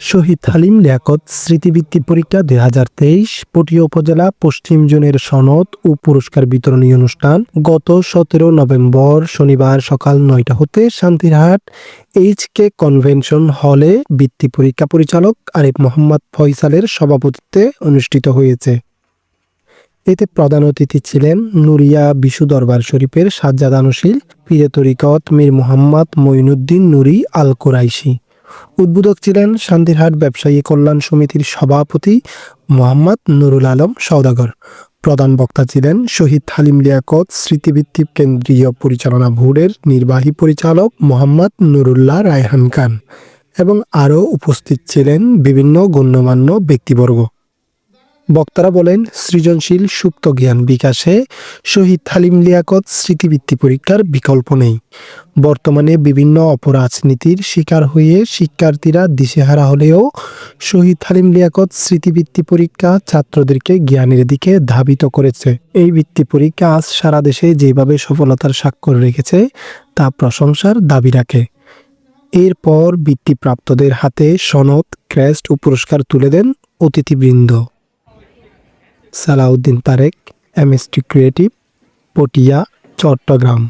শহীদ হালিম লিয়াকত স্মৃতিবৃত্তি পরীক্ষা দুই হাজার তেইশ, পটিয়া উপজেলা পশ্চিম জোনের সনদ ও পুরস্কার বিতরণী অনুষ্ঠান গত সতেরো নভেম্বর শনিবার সকাল নয়টা হতে শান্তিরহাট এইচ কে কনভেনশন হলে বৃত্তি পরীক্ষা পরিচালক আরিফ মোহাম্মদ ফয়সালের সভাপতিত্বে অনুষ্ঠিত হয়েছে। এতে প্রধান অতিথি ছিলেন নুরিয়া বিশু দরবার শরীফের সাজ্জাদ আনুশীল পীরে তরিকত মীর মোহাম্মদ মঈনুদ্দিন নুরি আল কোরাইশি। উদ্বোধক ছিলেন শান্তিরহাট ব্যবসায়ী কল্যাণ সমিতির সভাপতি মোহাম্মদ নুরুল আলম সৌদাগর প্রধান বক্তা ছিলেন শহীদ হালিম লিয়াকত স্মৃতিভিত্তিক কেন্দ্রীয় পরিচালনা বোর্ডের নির্বাহী পরিচালক মোহাম্মদ নুরুল্লাহ রায়হান খান এবং আরও উপস্থিত ছিলেন বিভিন্ন গণ্যমান্য ব্যক্তিবর্গ। বক্তারা বলেন, সৃজনশীল সুপ্ত জ্ঞান বিকাশে শহীদ হালিম লিয়াকত স্মৃতিবৃত্তি পরীক্ষার বিকল্প নেই। বর্তমানে বিভিন্ন অপরাজনীতির শিকার হয়ে শিক্ষার্থীরা দিশেহারা হলেও শহীদ হালিম লিয়াকত স্মৃতিবৃত্তি পরীক্ষা ছাত্রদেরকে জ্ঞানের দিকে ধাবিত করেছে। এই বৃত্তি পরীক্ষা আজ সারা দেশে যেভাবে সফলতার স্বাক্ষর রেখেছে, তা প্রশংসার দাবি রাখে। এরপর বৃত্তিপ্রাপ্তদের হাতে সনদ, ক্রেস্ট ও পুরস্কার তুলে দেন অতিথিবৃন্দ। Salauddin Tarek MST creative Patiya Chattogram.